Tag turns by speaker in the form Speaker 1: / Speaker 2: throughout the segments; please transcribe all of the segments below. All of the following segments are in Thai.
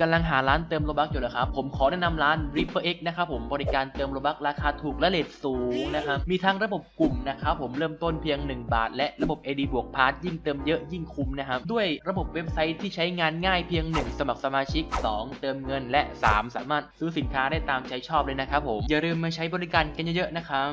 Speaker 1: กำลังหาร้านเติมโลบักอยู่เหรอครับ ผมขอแนะนำร้าน Ripper X นะครับผมบริการเติมโลบักราคาถูกและเลทสูงนะครับ มีทั้งระบบกลุ่มนะครับผมเริ่มต้นเพียง 1 บาท และระบบ AD บวกพาร์ทยิ่งเติมเยอะยิ่งคุ้มนะครับ ด้วยระบบเว็บไซต์ที่ใช้งานง่ายเพียง 1 สมัครสมาชิก 2 เติมเงินและ 3 สามารถซื้อสินค้าได้ตามใจชอบเลยนะครับผมอย่าลืมมาใช้บริการกันเยอะๆนะครับ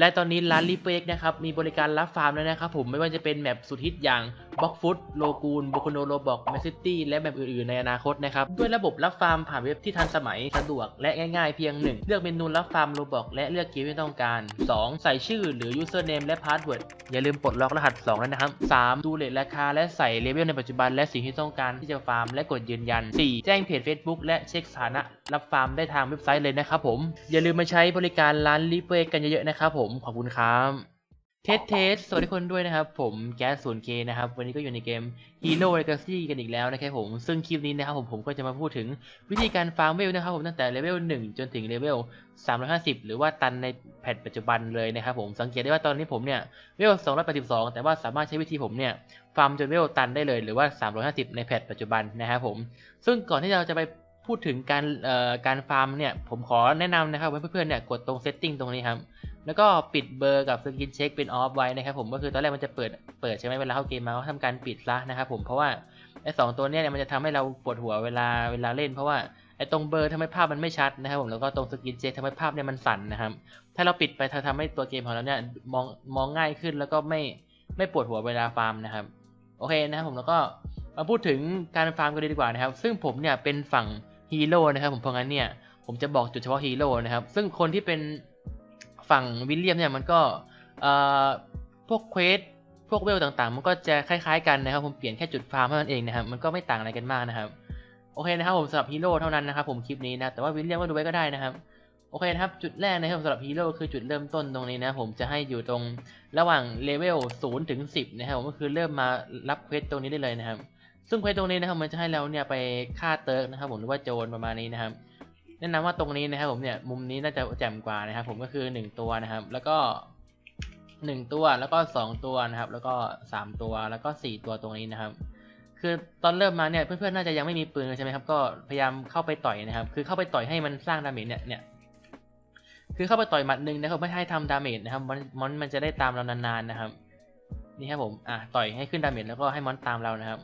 Speaker 1: และตอนนี้ร้านรีเฟกนะครับมีบริการรับฟาร์มแล้วนะครับผมไม่ว่าจะเป็นแมปสุดฮิตอย่าง บล็อกฟุตโลกูนบโคโนโรบอกแมซิตี้และแมปอื่นๆ ในอนาคตนะครับ ด้วยระบบรับฟาร์มผ่านเว็บที่ทันสมัยสะดวกและง่ายๆ เพียง 1 เลือกเมนูรับฟาร์มโลบอกและเลือกเกมที่ต้องการ 2 ใส่ชื่อหรือ username และพาสเวิร์ดอย่าลืมปลดล็อกรหัส 2 แล้วนะครับ 3 ดูเลทราคาและใส่เลเวลในปัจจุบันและสิ่งที่ต้องการที่จะฟาร์มและกดยืนยัน 4 แจ้งเพจ Facebook และเช็คสถานะรับฟาร์มได้ทางเว็บไซต์เลยนะครับผม อย่าลืมมาใช้บริการร้านรีเฟกกันเยอะๆนะครับผม ขอบคุณครับ เทสเทสสวัสดีคนด้วยนะครับ ผมแก๊สศูนย์เคนะครับ วันนี้ก็อยู่ในเกม Hero Legacy กันอีกแล้วนะครับผม ซึ่งคลิปนี้นะครับผมผมก็จะมาพูดถึงวิธีการฟาร์มเวลนะครับผมตั้งแต่เลเวล 1 จนถึงเลเวล 350 หรือว่าตันในแพทปัจจุบันเลยนะครับผมสังเกตได้ว่าตอนนี้ผมเนี่ยเวล 282 แต่ว่าสามารถใช้วิธีผมเนี่ยฟาร์มจนเวลตันได้เลยหรือว่า 350 ในแพทปัจจุบันนะครับผม ซึ่งก่อนที่เราจะไปพูดถึงการเอ่อการฟาร์มเนี่ยผมขอแนะนำนะครับให้เพื่อนๆเนี่ยกดตรง setting ตรงนี้ครับ แล้วก็ปิดเบอร์กับสกินเช็คเป็นออฟไว้นะครับผมก็คือตอนแรกมันจะเปิดเปิดใช่ไหมเวลาเข้าเกมมาก็ทำการปิดซะนะครับผมเพราะว่าไอ้สองตัวเนี้ยมันจะทำให้เราปวดหัวเวลาเวลาเล่น เพราะว่าไอ้ตรงเบอร์ทำให้ภาพมันไม่ชัดนะครับผมแล้วก็ตรงสกินเช็คทำให้ภาพเนี่ยมันสั่นนะครับถ้าเราปิดไปจะทำให้ตัวเกมของเราเนี่ยมองมองง่ายขึ้นแล้วก็ไม่ไม่ปวดหัวเวลาฟาร์มนะครับโอเคนะครับผมแล้วก็มาพูดถึงการฟาร์มกันเลยดีกว่านะครับ ซึ่งผมเนี่ยเป็นฝั่งฮีโร่นะครับผมเพราะงั้นเนี่ยผมจะบอกจุดเฉพาะฮีโร่นะครับซึ่งคนที่เป็น ฝั่งวิลเลียมเนี่ยมันก็พวกเควสพวกเวลต่างๆ มันก็จะคล้ายๆกันนะครับ ผมเปลี่ยนแค่จุดฟาร์มเท่านั้นเองนะครับมันก็ไม่ต่างอะไรกันมากนะครับโอเคนะครับผมสำหรับฮีโร่เท่านั้นนะครับผมคลิปนี้นะแต่ว่าวิลเลียมก็ดูไว้ก็ได้นะครับโอเคนะครับจุดแรกนะครับสำหรับฮีโร่คือจุดเริ่มต้นตรงนี้นะผมจะให้อยู่ตรงระหว่างเลเวล0ถึง10นะครับผมก็คือเริ่มมารับเควสตรงนี้ได้เลยนะครับ ซึ่งเควสตรงนี้นะครับมันจะให้เราเนี่ยไปฆ่าเติร์กนะครับผมหรือว่าโจรประมาณนี้นะครับ แนะนำว่าตรงนี้นะครับผมเนี่ยมุมนี้น่าจะแจ่มกว่านะครับ ผมก็คือ 1 ตัวนะครับ แล้วก็ 1 ตัวแล้วก็ 2 ตัวนะครับ แล้วก็ 3 ตัวแล้วก็ 4 ตัวตรงนี้นะครับ คือตอนเริ่มมาเนี่ยเพื่อนๆน่าจะยังไม่มีปืนใช่ไหมครับก็พยายามเข้าไปต่อยนะครับ คือเข้าไปต่อยให้มันสร้างดาเมจเนี่ยเนี่ยคือเข้าไปต่อยหมัดหนึ่งนะครับไม่ให้ทำดาเมจนะครับมอนมอนมันจะได้ตามเรานานๆนะครับนี่ครับผมอะต่อยให้ขึ้นดาเมจแล้วก็ให้มอนตามเรานะครับ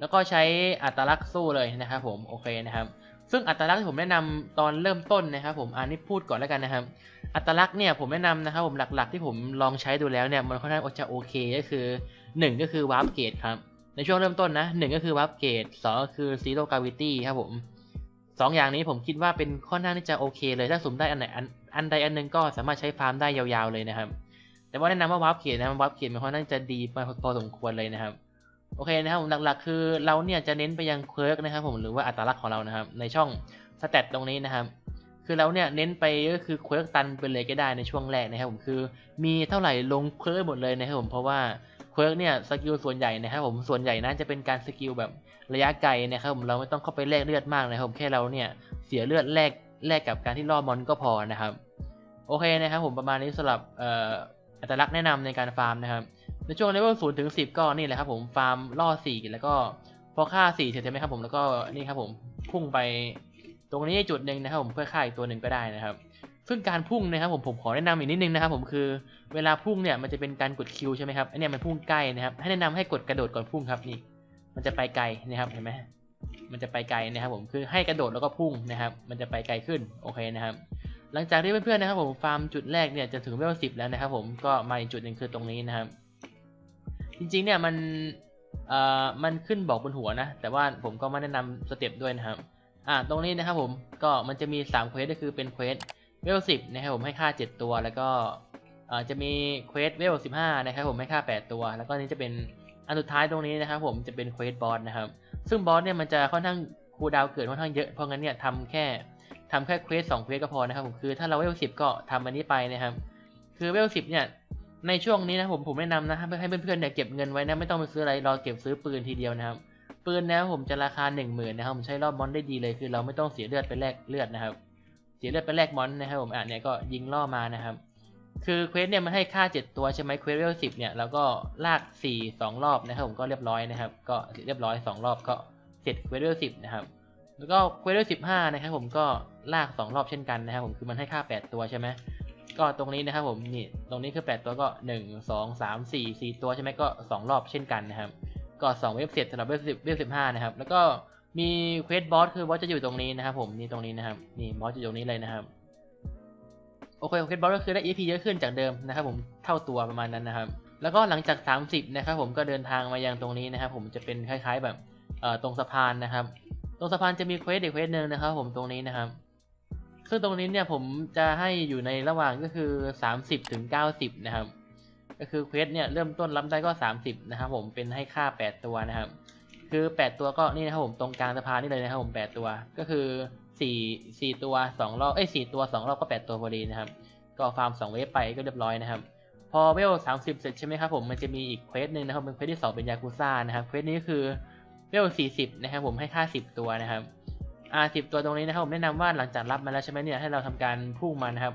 Speaker 1: แล้วก็ใช้อัตลักษณ์สู้เลยนะครับ ผมโอเคนะครับ ซึ่งอัตลักษณ์ที่ผมแนะนำตอนเริ่มต้นนะครับผมอันนี้พูดก่อนแล้วกันนะครับ อัตลักษณ์เนี่ยผมแนะนำนะครับผมหลักๆ ที่ผมลองใช้ดูแล้วเนี่ยมันค่อนข้างจะโอเคก็คือ 1 ก็คือวาร์ปเกตครับในช่วงเริ่มต้นนะ1ก็คือวาร์ปเกต2ก็คือซีโร่กาวิตี้ครับผมสองอย่างนี้ผมคิดว่าเป็นค่อนข้างที่จะโอเคเลยถ้าสมได้อันไหนอันใดอันหนึ่งก็สามารถใช้ฟาร์มได้ยาวๆเลยนะครับ แต่ว่าแนะนำว่าวาร์ปเกตนะวาร์ปเกตมันค่อนข้างจะดีพอสมควรเลยนะครับ โอเคนะครับผมหลักๆ คือเราเนี่ยจะเน้นไปยังเคิร์กนะครับผมหรือว่าอัตลักษณ์ของเรานะครับ ในช่องสเตตตรงนี้นะครับ คือเราเนี่ยเน้นไปก็คือเคิร์กตันไปเลยก็ได้ในช่วงแรกนะครับผมคือมีเท่าไหร่ลงเคิร์กหมดเลยนะครับผมเพราะว่าเคิร์กเนี่ยสกิลส่วนใหญ่นะครับผมส่วนใหญ่น่าจะเป็นการสกิลแบบระยะไกลนะครับผมเราไม่ต้องเข้าไปแลกเลือดมากนะครับผมแค่เราเนี่ยเสียเลือดแลกแลกกับการที่ล่อมอนก็พอนะครับ โอเคนะครับผมประมาณนี้สำหรับอัตลักษณ์แนะนำในการฟาร์มนะครับ ในช่วงเลเวลศูนย์ถึงสิบก็นี่แหละครับผมฟาร์มล่อสี่แล้วก็พอฆ่าสี่เสร็จใช่ไหมครับผมแล้วก็นี่ครับผมพุ่งไปตรงนี้จุดหนึ่งนะครับผมเพื่อฆ่าอีกตัวหนึ่งก็ได้นะครับ ซึ่งการพุ่งนะครับผมผมขอแนะนำอีกนิดนึงนะครับผมคือเวลาพุ่งเนี่ยมันจะเป็นการกดคิวใช่ไหมครับอันนี้มันพุ่งใกล้นะครับให้แนะนำให้กดกระโดดก่อนพุ่งครับนี่ มันจะไปไกลนะครับเห็นไหมมันจะไปไกลนะครับผมคือให้กระโดดแล้วก็พุ่งนะครับ มันจะไปไกลขึ้นโอเคนะครับ หลังจากที่เพื่อนๆนะครับผมฟาร์มจุดแรกเนี่ยจะถึงเลเวลสิบแล้วนะครับผมก็มาอีกจุดหนึ่งคือตรงนี้นะครับ จริงๆเนี่ยมันเอ่อมันขึ้นบอกบนหัวนะ แต่ว่าผมก็ไม่แนะนำสเต็ปด้วยนะครับ อ่าตรงนี้นะครับผมก็มันจะมี3เควสก็คือเป็นเควสเวล10นะครับผมให้ค่า 7 ตัวแล้วก็เอ่อจะมีเควสเวล15นะครับผมให้ค่า 8 ตัว แล้วก็นี้จะเป็นอันสุดท้ายตรงนี้นะครับผมจะเป็นเควสบอสนะครับ ซึ่งบอสเนี่ยมันจะค่อนข้างคูดาวเกิดค่อนข้างเยอะเพราะงั้นเนี่ยทำแค่ทำแค่เควสสองเควสก็พอนะครับผมคือถ้าเราเวล10ก็ทำอันนี้ไปนะครับ คือเวล10เนี่ย ในช่วงนี้นะผมผมแนะนำนะให้ให้เพื่อนๆเนี่ยเก็บเงินไว้นะไม่ต้องไปซื้ออะไรรอเก็บซื้อปืนทีเดียวนะครับปืนนะผมจะราคา 1 0,000นะครับผมใช้รอบมอนได้ดีเลยคือ เราไม่ต้องเสียเลือดไปแลกเลือดนะครับ เสียเลือดไปแลกมอนนะครับผมอะเนี่ยก็ยิงล่อมานะครับ คือเควสเนี่ยมันให้ค่า 7 ตัวใช่ไหมเควสเลเวลสิเนี่ยแล้วก็ลาก 4 2 รอบนะครับผมก็เรียบร้อยนะครับ ก็เรียบร้อย 2 รอบก็เสร็จเควสเลเวลสินะครับแล้วก็เควสเลเวลสิบห้านะครับผมก็ลาก 2 รอบเช่นกันนะครับผมคือมันให้ค่า 8 ตัวใช่ไหม ก็ตรงนี้นะครับผมนี่ตรงนี้คือ8ตัวก็ 1 2 3 4 4 ตัวใช่ไหมก็ 2 รอบเช่นกันนะครับ ก็ 2 เว็บเสร็จสำหรับเว็บสิบเว็บสิบห้านะครับ แล้วก็มีเควสบอสคือบอสจะอยู่ตรงนี้นะครับผมนี่ตรงนี้นะครับนี่บอสจะอยู่ตรงนี้เลยนะครับโอเคเควสบอสก็คือได้ EP เยอะขึ้นจากเดิมนะครับผมเท่าตัวประมาณนั้นนะครับ แล้วก็หลังจาก 30 นะครับผมก็เดินทางมายังตรงนี้นะครับ ผมจะเป็นคล้าย ๆ แบบเอ่อตรงสะพานนะครับ ตรงสะพานจะมีเควสอีกเควสหนึ่งนะครับ ผมตรงนี้นะครับ ซึ่งตรงนี้เนี่ยผมจะให้อยู่ในระหว่างก็คือ 30ถึง90 นะครับ ก็คือเควสเนี่ยเริ่มต้นรับได้ก็ 30 นะครับผมเป็นให้ค่า 8 ตัวนะครับ คือ 8 ตัวก็นี่นะครับผมตรงกลางสะพานนี่เลยนะครับผม 8 ตัว ก็คือ 4 4 ตัว 2 รอบ เอ้ย 4 ตัว 2 รอบก็ 8 ตัวพอดีนะครับ ก็ฟาร์ม 2 เวฟไปก็เรียบร้อยนะครับ พอเวล 30 เสร็จใช่ไหมครับผมมันจะมีอีกเควสหนึ่งนะครับเป็นเควสที่ 2 เป็นยากุซ่านะครับ เควสนี้ก็คือเวล 40 นะครับผมให้ค่า 10 ตัวนะครับ อ่า10 ตัวตรงนี้นะครับผมแนะนำว่าหลังจากรับมาแล้วใช่ไหมเนี่ยให้เราทำการพุ่งมันนะครับ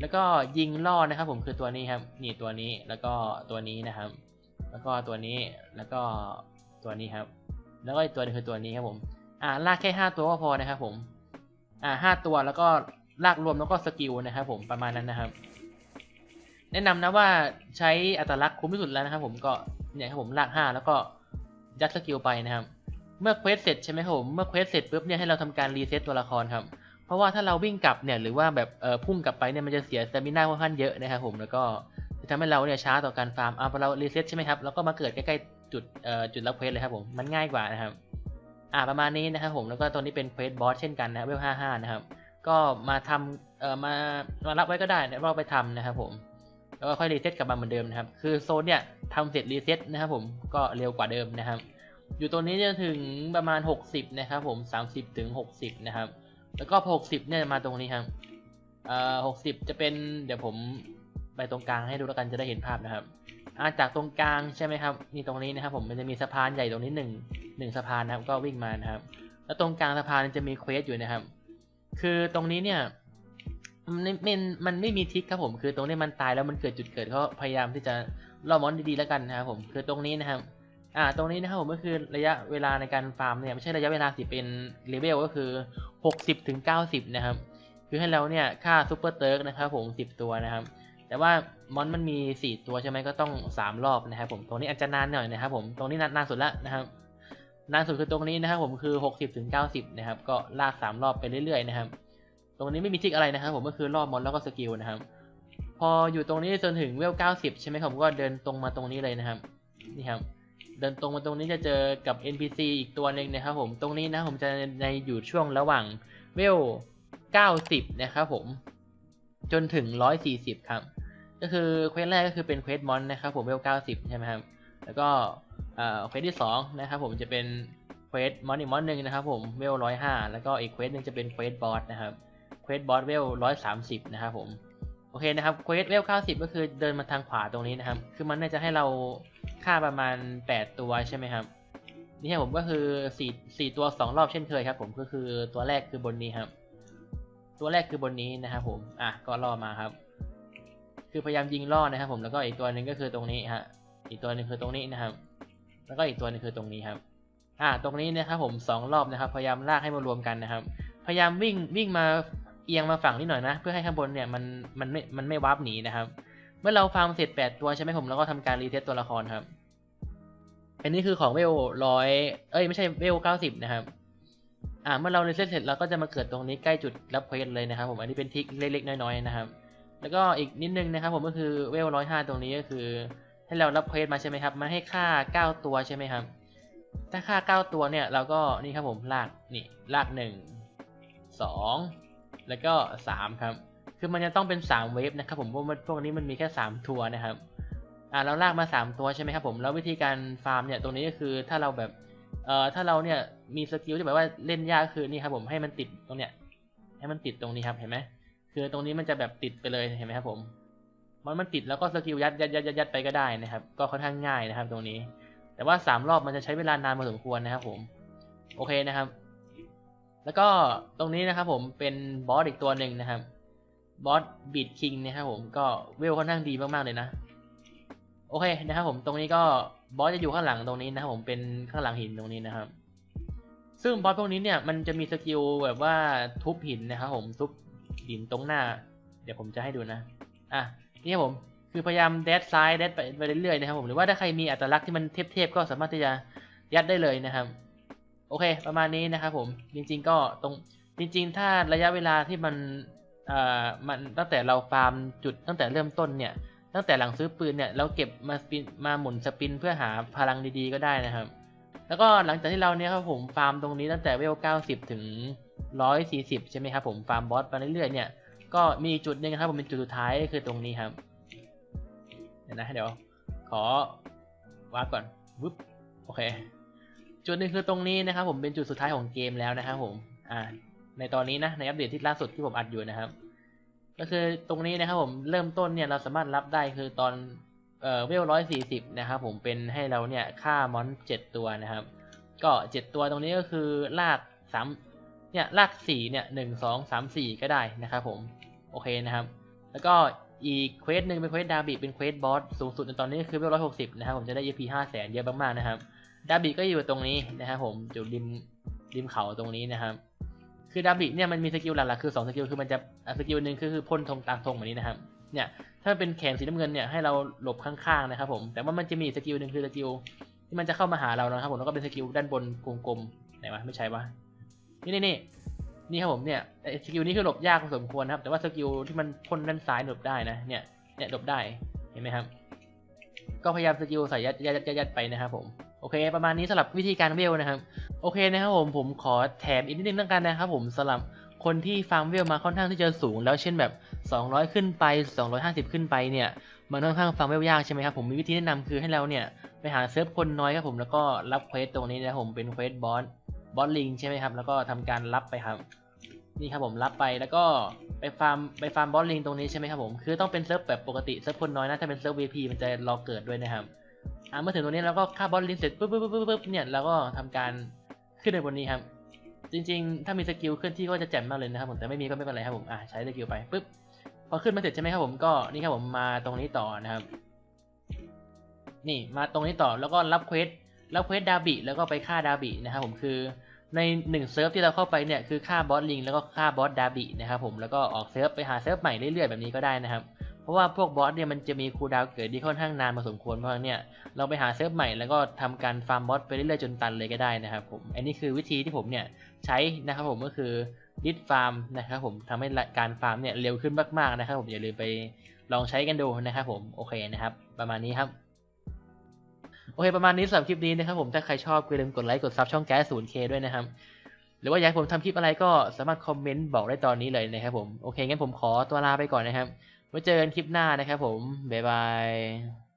Speaker 1: แล้วก็ยิงล่อนะครับ ผมคือตัวนี้ครับนี่ตัวนี้แล้วก็ตัวนี้นะครับ แล้วก็ตัวนี้แล้วก็ตัวนี้ครับ แล้วก็อีกตัวหนึงคือตัวนี้ครับผมอ่าลากแค่ห้าตัวก็พอนะครับผมอ่าห้าตัวแล้วก็ลากรวมแล้วก็สกิลนะครับ ผมประมาณนั้นนะครับ แนะนำนะว่าใช้อัตลักษณ์คุ้มที่สุดแล้วนะครับ ผมก็เนี่ยครับผมลากห้าแล้วก็ยัดสกิลไปนะครับ เมื่อเควสเสร็จใช่ไหมครับผมเมื่อเควสเสร็จปุ๊บเนี่ยให้เราทำการรีเซ็ตตัวละครครับเพราะว่าถ้าเราวิ่งกลับเนี่ยหรือว่าแบบเออพุ่งกลับไปเนี่ยมันจะเสียสเตมิน่าค่อนข้างเยอะนะครับผมแล้วก็จะทำให้เราเนี่ยช้าต่อการฟาร์มอ่าพอเรารีเซ็ตใช่ไหมครับแล้วก็มาเกิดใกล้ๆจุดเอ่อจุดรับเควสเลยครับผมมันง่ายกว่านะครับอ่าประมาณนี้นะครับผมแล้วก็ตัวนี้เป็นเควสบอสเช่นกันนะครับเวลห้าห้านะครับ ก็มาทำเอ่อมามารับไว้ก็ได้นะเราไปทำนะครับผมแล้วก็ค่อยรีเซ็ตกลับมาเหมือนเดิมนะครับ คือโซนเนี่ยทำเสร็จรีเซ็ตนะครับผมก็เร็วกว่าเดิมนะครับ อยู่ตัวนี้จะถึงประมาณ 60 นะครับผม 30 ถึง 60 นะครับ แล้วก็ 60 เนี่ยมาตรงนี้ครับเอ่อ60 จะเป็นเดี๋ยวผมไปตรงกลางให้ดูแล้วกันจะได้เห็นภาพนะครับอาจากตรงกลางใช่ไหมครับนี่ตรงนี้นะครับผมมันจะมีสะพานใหญ่ตรงนี้หนึ่งหนึ่งสะพานนะครับ ก็วิ่งมานะครับ แล้วตรงกลางสะพานจะมีเควสอยู่นะครับ คือตรงนี้เนี่ยมันไม่มันไม่มีทิกครับผม คือตรงนี้มันตายแล้วมันเกิดจุดเกิดเขาพยายามที่จะล่อมอนดีๆแล้วกันนะครับผม คือตรงนี้นะครับ อ่าตรงนี้นะครับผมก็คือระยะเวลาในการฟาร์มเนี่ยไม่ใช่ระยะเวลาสิเป็นเลเวลก็คือ 60ถึง90 นะครับ คือให้เราเนี่ยค่าซูเปอร์เติร์กนะครับผม 10 ตัวนะครับ แต่ว่ามอนมันมี 4 ตัวใช่ไหมก็ต้อง 3 รอบนะครับผมตรงนี้อาจจะนานหน่อยนะครับผมตรงนี้นานนานสุดละนะครับนานสุดคือตรงนี้นะครับผมคือ 60ถึง90 นะครับ ก็ลาก 3 รอบไปเรื่อยๆนะครับ ตรงนี้ไม่มีทิกอะไรนะครับ ผมก็คือรอบมอนแล้วก็สกิลนะครับ พออยู่ตรงนี้จนถึงเวล 90 ใช่ไหมครับผมก็เดินตรงมาตรงนี้เลยนะครับ นี่ครับ เดินตรงมาตรงนี้จะเจอกับ NPC อีกตัวหนึ่งนะครับผมตรงนี้นะผมจะในอยู่ช่วงระหว่างเวล 90 นะครับผม จนถึง 140 ครับ ก็คือเควสแรกก็คือเป็นเควสมอนนะครับผมเวล 90 ใช่ไหมครับ แล้วก็เควสที่ 2 นะครับผมจะเป็นเควสมอนอีกมอนหนึ่งนะครับผมเวล 105 แล้วก็อีกเควสหนึ่งจะเป็นเควสบอสนะครับเควสบอสเวล 130 นะครับผมโอเคนะครับเควสเวล 90 ก็คือเดินมาทางขวาตรงนี้นะครับ คือมันน่าจะให้เรา ค่าประมาณ 8 ตัวใช่ไหมครับ นี่ครับผมก็คือ4 4ตัว 2 รอบเช่นเคยครับ ผมก็คือตัวแรกคือบนนี้ครับ ตัวแรกคือบนนี้นะครับผม อะก็ล่อมาครับ คือพยายามยิงล่อนะครับผมแล้วก็อีกตัวหนึ่งก็คือตรงนี้ฮะ อีกตัวหนึ่งคือตรงนี้นะครับ แล้วก็อีกตัวหนึงคือตรงนี้ครับ อ่าตรงนี้นะครับผมสองรอบนะครับ พยายามลากให้มารวมกันนะครับ พยายามวิ่งวิ่งมาเอียงมาฝั่งนี้หน่อยนะ เพื่อให้ข้างบนเนี่ยมันมันไม่มันไม่วาร์ปหนีนะครับ เมื่อเราฟาร์มเสร็จ8ตัวใช่ไหมผมเราก็ทำการรีเซ็ตตัวละครครับ อันนี้คือของเวลร้อยเอ้ยไม่ใช่เวลเก้าสิบนะครับ อ่าเมื่อเรารีเซ็ตเสร็จเราก็จะมาเกิดตรงนี้ใกล้จุดรับเควสเลยนะครับ ผมอันนี้เป็นทิกเล็กๆน้อยๆนะครับ แล้วก็อีกนิดนึงนะครับ ผมก็คือเวลร้อยห้าตรงนี้ก็คือ ให้เรารับเควสมาใช่ไหมครับ มันให้ค่าเก้าตัวใช่ไหมครับ ถ้าค่าเก้าตัวเนี่ยเราก็นี่ครับผมลากนี่ลากหนึ่งสองแล้วก็สามครับ คือมันจะต้องเป็นสามเวฟนะครับผมเพราะว่าพวกนี้มันมีแค่สามทัวร์นะครับอ่าเราลากมาสามตัวใช่ไหมครับผมแล้ววิธีการฟาร์มเนี่ยตรงนี้ก็คือถ้าเราแบบเอ่อถ้าเราเนี่ยมีสกิลที่แบบว่าเล่นยากคือนี่ครับผมให้มันติดตรงเนี้ยให้มันติดตรงนี้ครับเห็นไหมคือตรงนี้มันจะแบบติดไปเลยเห็นไหมครับผมมันมันติดแล้วก็สกิลยัดยัดยัดยัดยัดไปก็ได้นะครับ ก็ค่อนข้างง่ายนะครับ ตรงนี้ แต่ว่าสามรอบมันจะใช้เวลานานพอสมควรนะครับผมโอเคนะครับ แล้วก็ตรงนี้นะครับผมเป็นบอสอีกตัวหนึ่งนะครับ บอสบีดคิงนะครับผมก็เวลค่อนข้างดีมากๆเลยนะ โอเคนะครับผมตรงนี้ก็บอสจะอยู่ข้างหลังตรงนี้นะครับผมเป็นข้างหลังหินตรงนี้นะครับ ซึ่งบอสพวกนี้เนี่ยมันจะมีสกิลแบบว่าทุบหินนะครับผมทุบหินตรงหน้า เดี๋ยวผมจะให้ดูนะอะนี่ครับผมคือพยายามแดดซ้ายแดดไปไปเรื่อยๆนะครับผมหรือว่าถ้าใครมีอัตลักษณ์ที่มันเทพๆก็สามารถที่จะยัดได้เลยนะครับ โอเค ประมาณนี้นะครับผมจริง ๆ ก็ตรงจริง ๆ ถ้าระยะเวลาที่มัน เอ่อมันตั้งแต่เราฟาร์มจุดตั้งแต่เริ่มต้นเนี่ย ตั้งแต่หลังซื้อปืนเนี่ยเราเก็บมาสปินมาหมุนสปินเพื่อหาพลังดีๆก็ได้นะครับ แล้วก็หลังจากที่เราเนี่ยครับผมฟาร์มตรงนี้ตั้งแต่เวล 90 ถึง 140 ใช่ไหมครับผมฟาร์มบอสไปเรื่อยๆเนี่ยก็มีจุดหนึ่งครับผมเป็นจุดสุดท้ายคือตรงนี้ครับเดี๋ยวนะเดี๋ยวขอวาร์ปก่อนวึบโอเค จุดหนึ่งคือตรงนี้นะครับผมเป็นจุดสุดท้ายของเกมแล้วนะครับผมอ่า ในตอนนี้นะในอัปเดตที่ล่าสุดที่ผมอัดอยู่นะครับ ก็คือตรงนี้นะครับผมเริ่มต้นเนี่ยเราสามารถรับได้คือตอนเอ่อเวลร้อยสี่สิบนะครับผมเป็นให้เราเนี่ยฆ่ามอนเจ็ดตัวนะครับ ก็เจ็ดตัวตรงนี้ก็คือลากสามเนี่ยลากสี่เนี่ยหนึ่งสองสามสี่ก็ได้นะครับผมโอเคนะครับ แล้วก็อีกเควสหนึ่งเป็นเควสดาบิเป็นเควสบอสสูงสุดในตอนนี้คือเวลร้อยหกสิบนะครับผมจะได้ EP ห้าแสนเยอะมากๆนะครับดาบิก็อยู่ตรงนี้นะครับผมอยู่ริมริมเขาตรงนี้นะครับ คือดาบิเนี่ยมันมีสกิลหลักๆคือ2สกิลคือมันจะสกิลหนึ่งคือคือพ่นธงตามธงแบบนี้นะครับเนี่ยถ้าเป็นแขนสีน้ำเงินเนี่ยให้เราหลบข้างๆนะครับผมแต่ว่ามันจะมีสกิลหนึ่งคือสกิลที่มันจะเข้ามาหาเรานะครับผมแล้วก็เป็นสกิลด้านบนกลมๆไหนวะไม่ใช่ปะนี่นี่นี่นี่ครับผมเนี่ยสกิลนี้คือหลบยากพอสมควรนะครับ แต่ว่าสกิลที่มันพ่นด้านซ้ายหลบได้นะเนี่ยเนี่ยหลบได้เห็นไหมครับ ก็พยายามสกิลใส่ยัดยัดยัดยัดไปนะครับผม โอเค ประมาณนี้สำหรับวิธีการเวลนะครับ โอเคนะครับผมผมขอแถมอีกนิดนึงแล้วกันนะครับผมสำหรับคนที่ฟาร์มเวลมาค่อนข้างที่จะสูง แล้วเช่นแบบ 200 ขึ้นไป 250 ขึ้นไปเนี่ยมันค่อนข้างฟาร์มเวลยากใช่ไหมครับผมมีวิธีแนะนำคือให้เราเนี่ยไปหาเซิร์ฟคนน้อยครับผมแล้วก็รับเควสตรงนี้นะผมเป็นเควสบอสบอสลิงใช่ไหมครับแล้วก็ทำการรับไปครับนี่ครับผมรับไปแล้วก็ไปฟาร์มไปฟาร์มบอสลิงตรงนี้ใช่ไหมครับผมคือต้องเป็นเซิร์ฟแบบปกติเซิร์ฟคนน้อยนะถ้าเป็นเซิร์ฟ VP มันจะรอเกิดด้วยนะครับ อ่าเมื่อถึงตรงนี้เราก็ฆ่าบอสลิงเสร็จปุ๊บปุ๊บปุ๊บปุ๊บปุ๊บเนี่ยเราก็ทำการขึ้นไปบนนี้ครับ จริงๆ ถ้ามีสกิลเคลื่อนที่ก็จะแจ่มมากเลยนะครับผมแต่ไม่มีก็ไม่เป็นไรครับผมอ่าใช้สกิลไปปุ๊บพอขึ้นมาเสร็จใช่ไหมครับผมก็นี่ครับผมมาตรงนี้ต่อนะครับ นี่มาตรงนี้ต่อแล้วก็รับเควสรับเควสดาบิแล้วก็ไปฆ่าดาบินะครับผมคือในหนึ่งเซิร์ฟที่เราเข้าไปเนี่ยคือฆ่าบอสลิงแล้วก็ฆ่าบอสดาบินะครับผมแล้วก็ออกเซิร์ฟไปหาเซิร์ฟใหม่เรื่อยๆแบบนี้ก็ได้นะครับ ราะว่าพวกบอสเนี่ยมันจะมีคูลดาวเกิดที่ค่อนข้างนานพอสมควรเพราะฉะนั้นเนี่ยเราไปหาเซิร์ฟใหม่แล้วก็ทำการฟาร์มบอสไปเรื่อยๆจนตันเลยก็ได้นะครับผมอันนี้คือวิธีที่ผมเนี่ยใช้นะครับผมก็คือดิสฟาร์มนะครับผมทำให้การฟาร์มเนี่ยเร็วขึ้นมากๆนะครับผมอย่าลืมไปลองใช้กันดูนะครับผมโอเคนะครับ ประมาณนี้ครับโอเคประมาณนี้สำหรับคลิปนี้นะครับผมถ้าใครชอบก็อย่าลืมกดไลค์กดซับช่องแก๊สศูนย์เคด้วยนะครับหรือว่าอยากผมทำคลิปอะไรก็สามารถคอมเมนต์บอกได้ตอนนี้เลยนะครับผมโอเคงั้นผมขอตัวลาไปก่อนนะครับ ไว้เจอกันคลิปหน้านะครับผม บ๊ายบาย